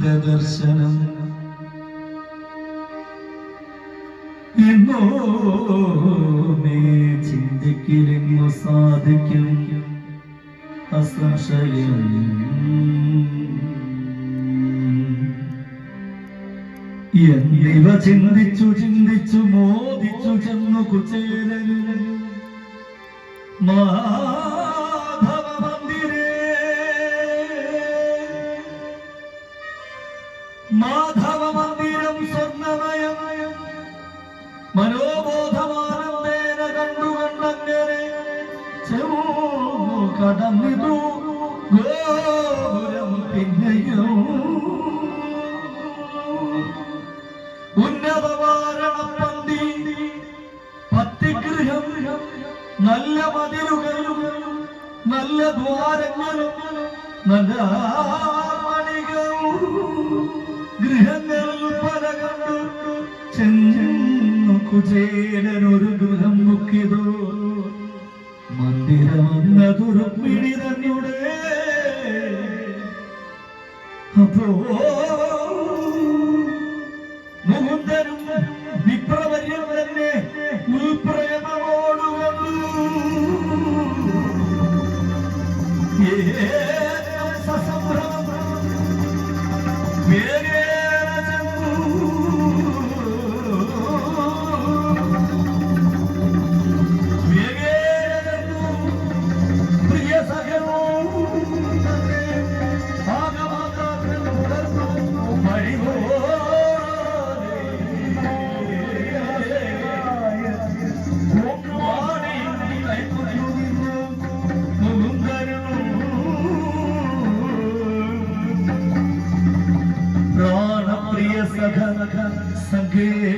ദർശനം ചിന്തിക്കില്ലെന്നു സാധിക്കും അസംശയം. എന്നിവ ചിന്തിച്ചു ചിന്തിച്ചു മോദിച്ചു ചെന്നു കുചേരനും മഹാ കടന്നിതു ഗോപുരം പിന്നെയോ? ഉന്നതവാരണപ്പന്തി പത്തിഗൃഹം നല്ല മതിലുകളും നല്ല ദ്വാരങ്ങളും നല്ല ഗൃഹങ്ങളിൽ പല കണ്ടു ചെന്നു കുചേരനൊരു ഗൃഹം മുക്കിയതോ പിറന്നതൊരു പിടി അപ്പോ Hey.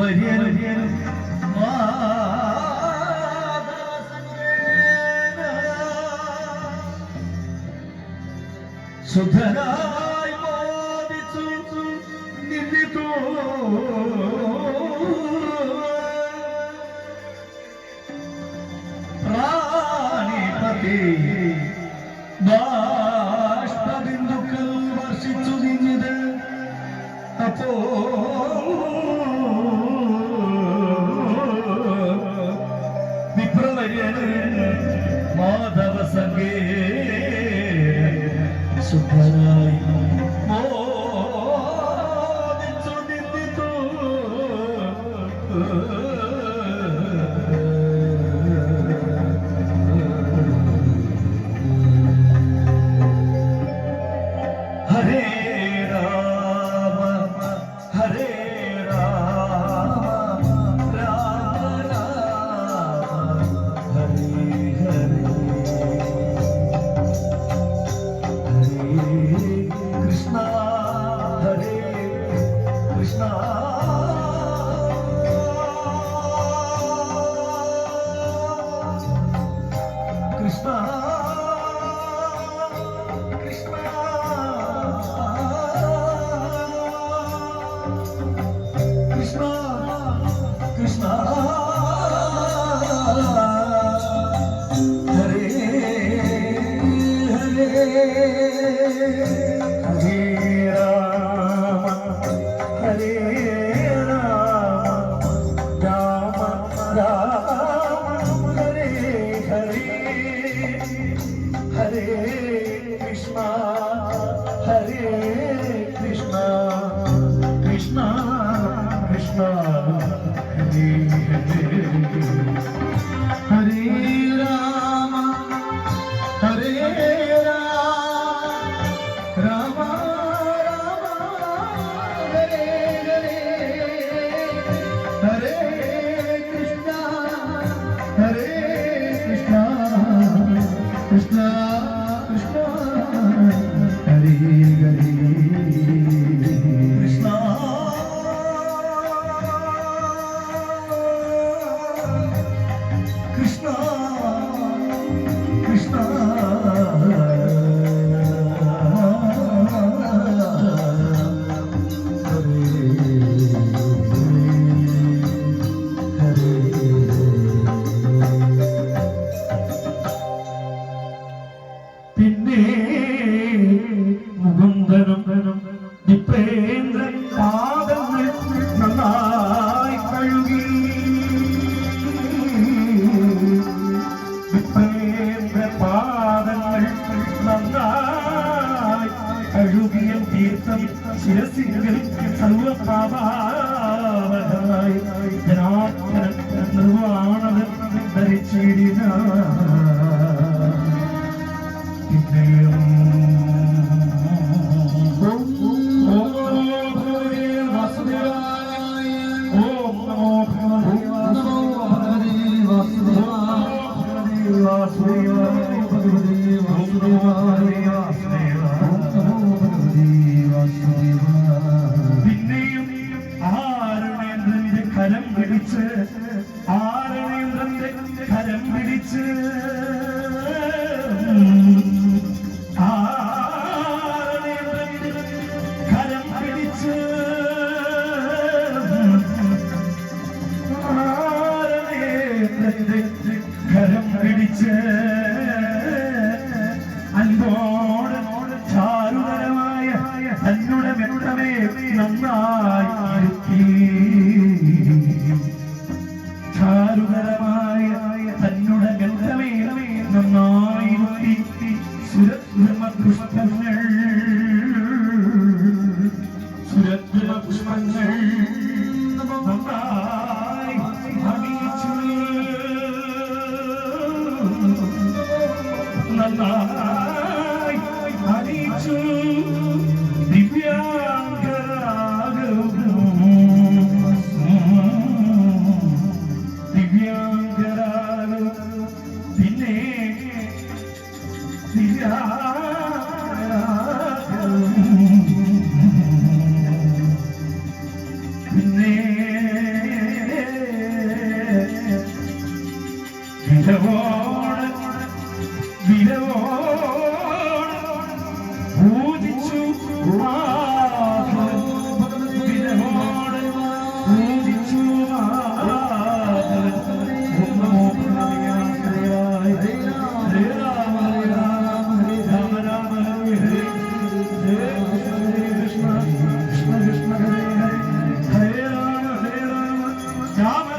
വര്യനും. സുധരാ ver രാമ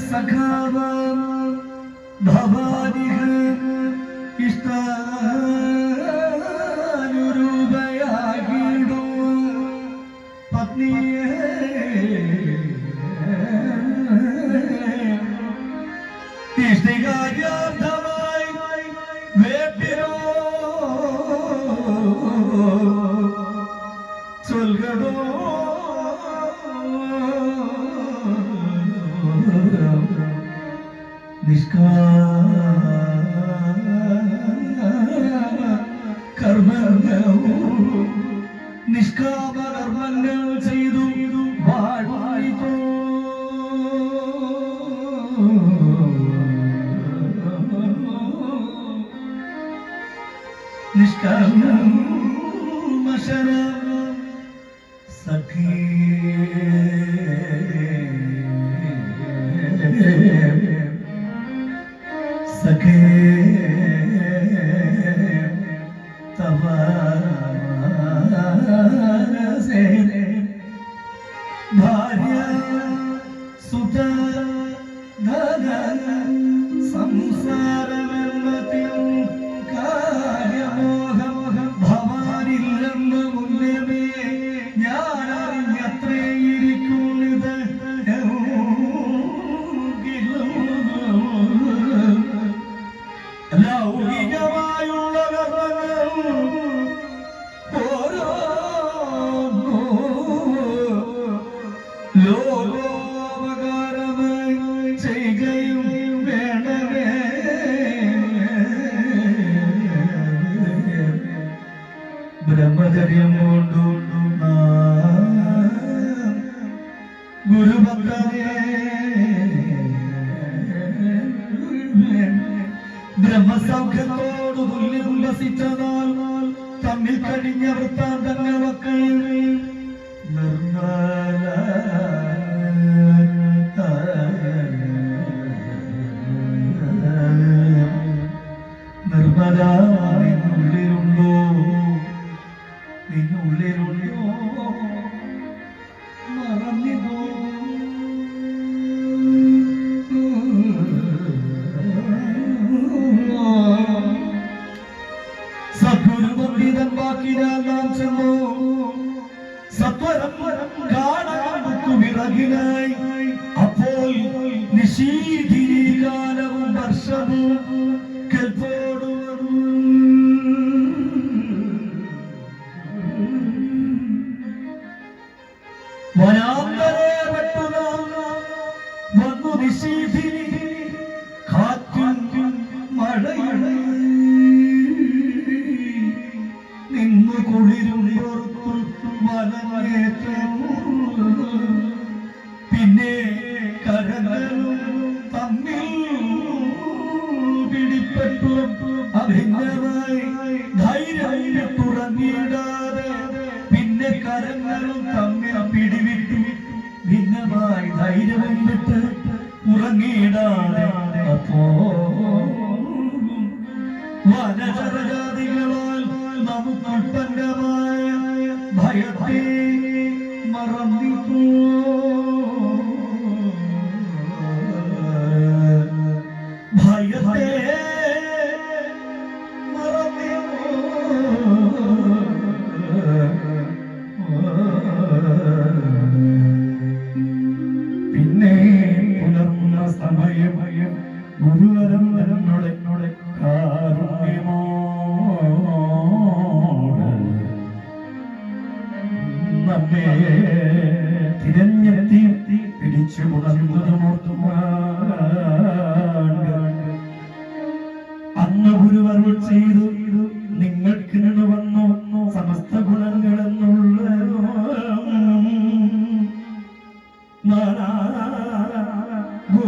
സഖാവ ഭവാനി നിഷ്കർമ്മ സഖീ സത്വരം കാണാമ്പുക്കു വിറകിനായി. അപ്പോൾ നിശീതിരി കാലവും വർഷവും അക്ഷരജാതികളാൽ നമുക്കൊട്ടങ്കമായ ഭയത്തെ മറന്നിപ്പോ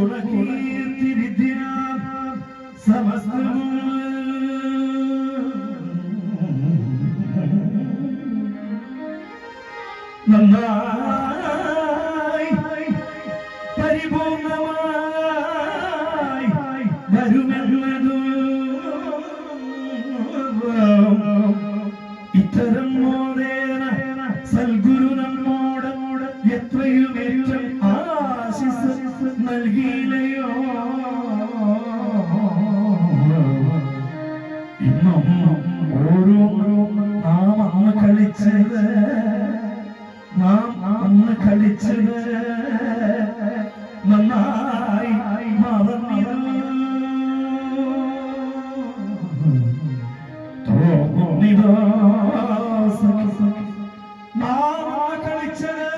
ഗുണകീർത്തി വിദ്യ സമസ്തവും China.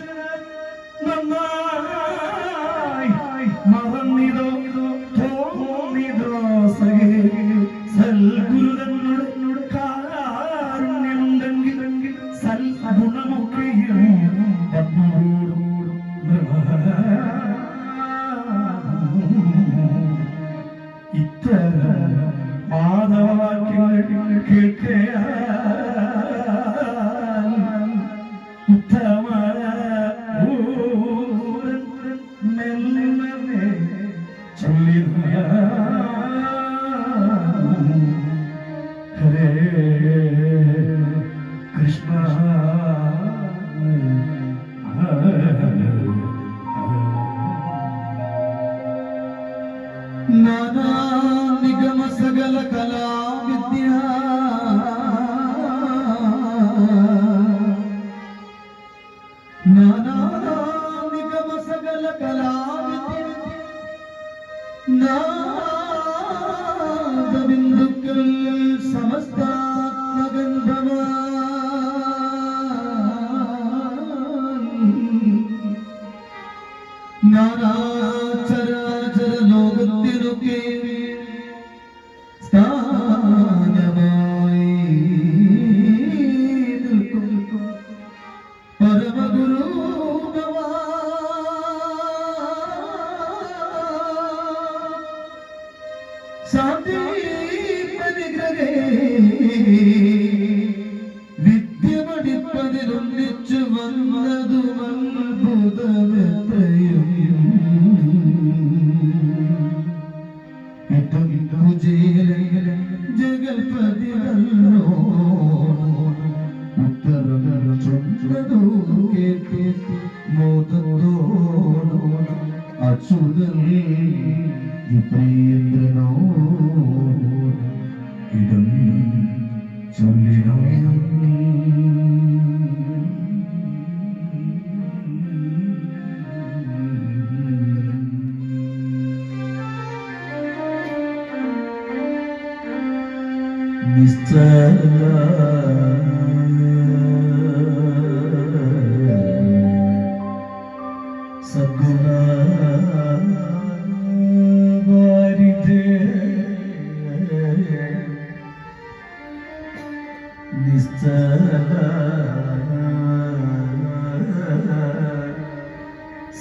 you.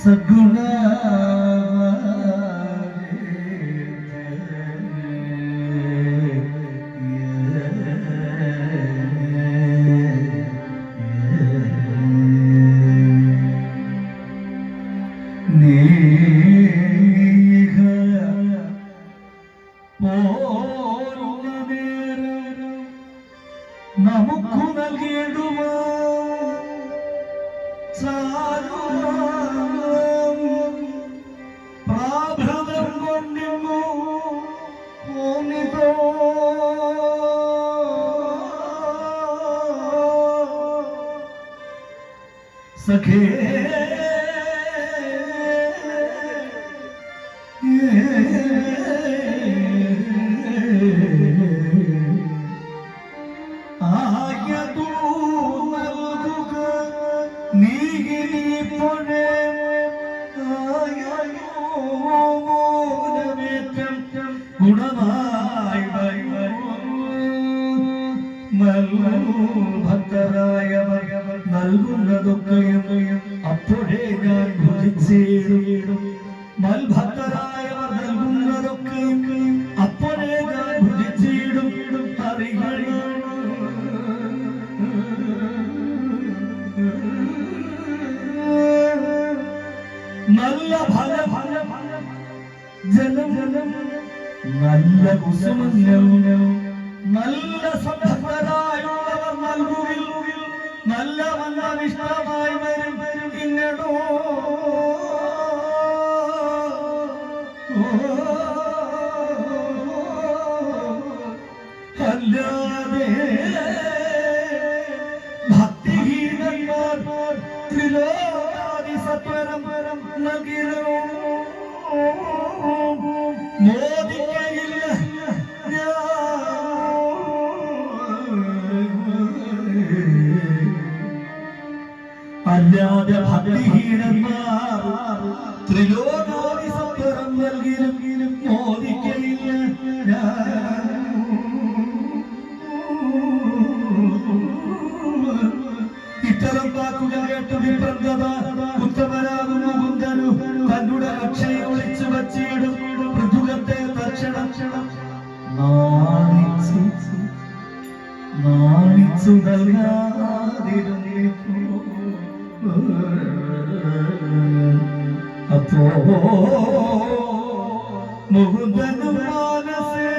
सगुना അല്ലാതെ ഭക്തിഹീനന്മാർ ത്രിലോകാതി സത്വരം നഗിലോ മോദിക്കയില്ല അല്ലാതെ ഭക്തിഹീനന്മാർ മുകുന്ദനം മനസ്സേ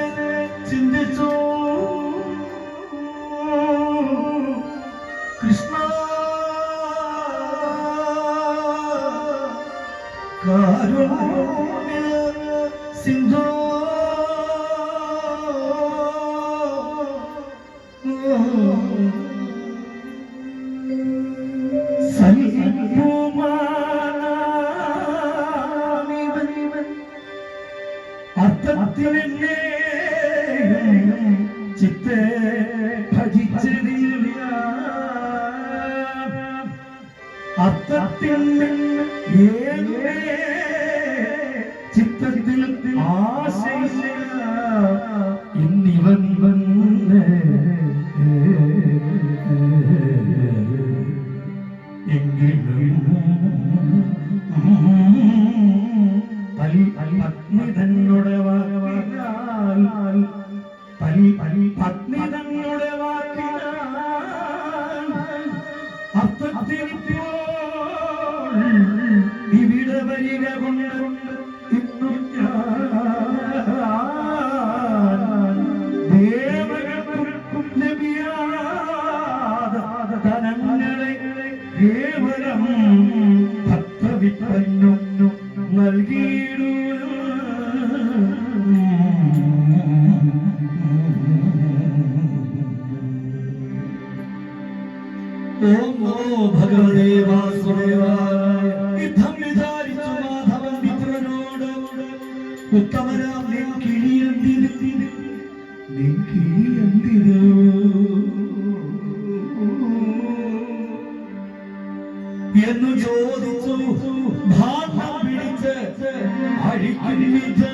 ചിന്തിച്ചു. കൃഷ്ണ കാരുണ തൂക്കമരാം നിൻ കിഴിയന്തിരു നിൻ കിഴിയന്തിരു എന്നു ചോദിച്ചു. ഭാഗം പിടിച്ച് അഴിക്കുന്നിച്ചോ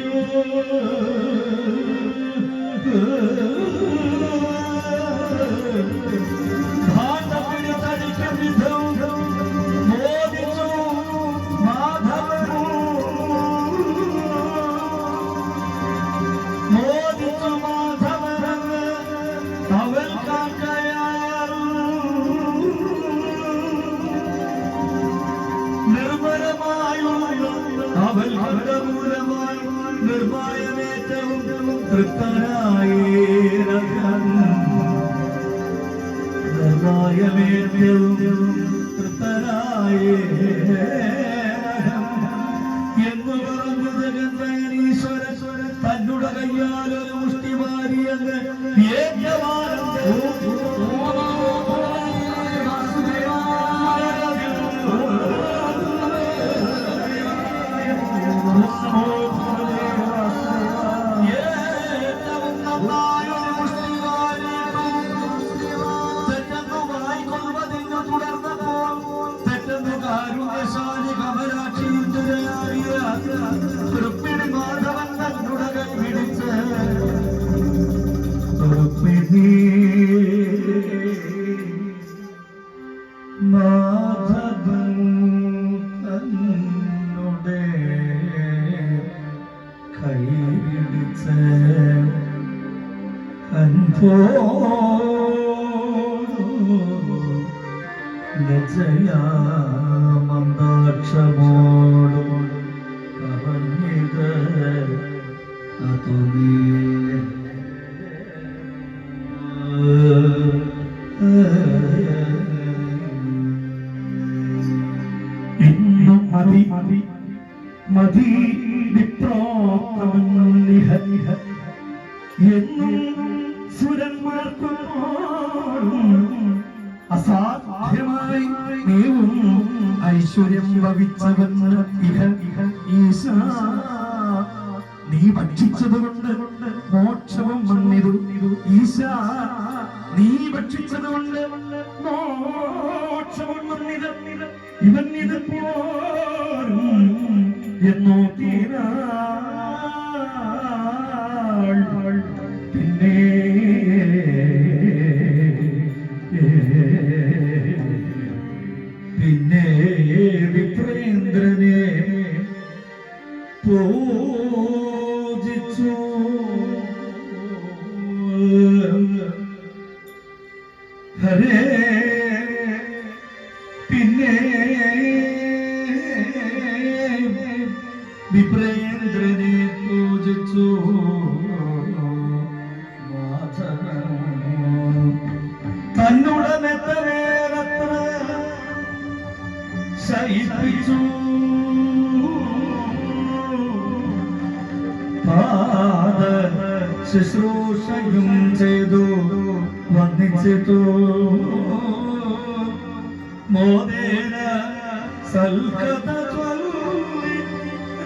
സൽകഥ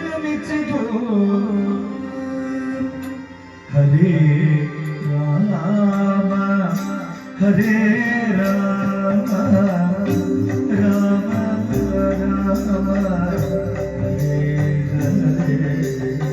രമിച്ചിതോ ഹരേ രാമ ഹരേ രാമ രാമ രാമ ഹരേ ഹരേ.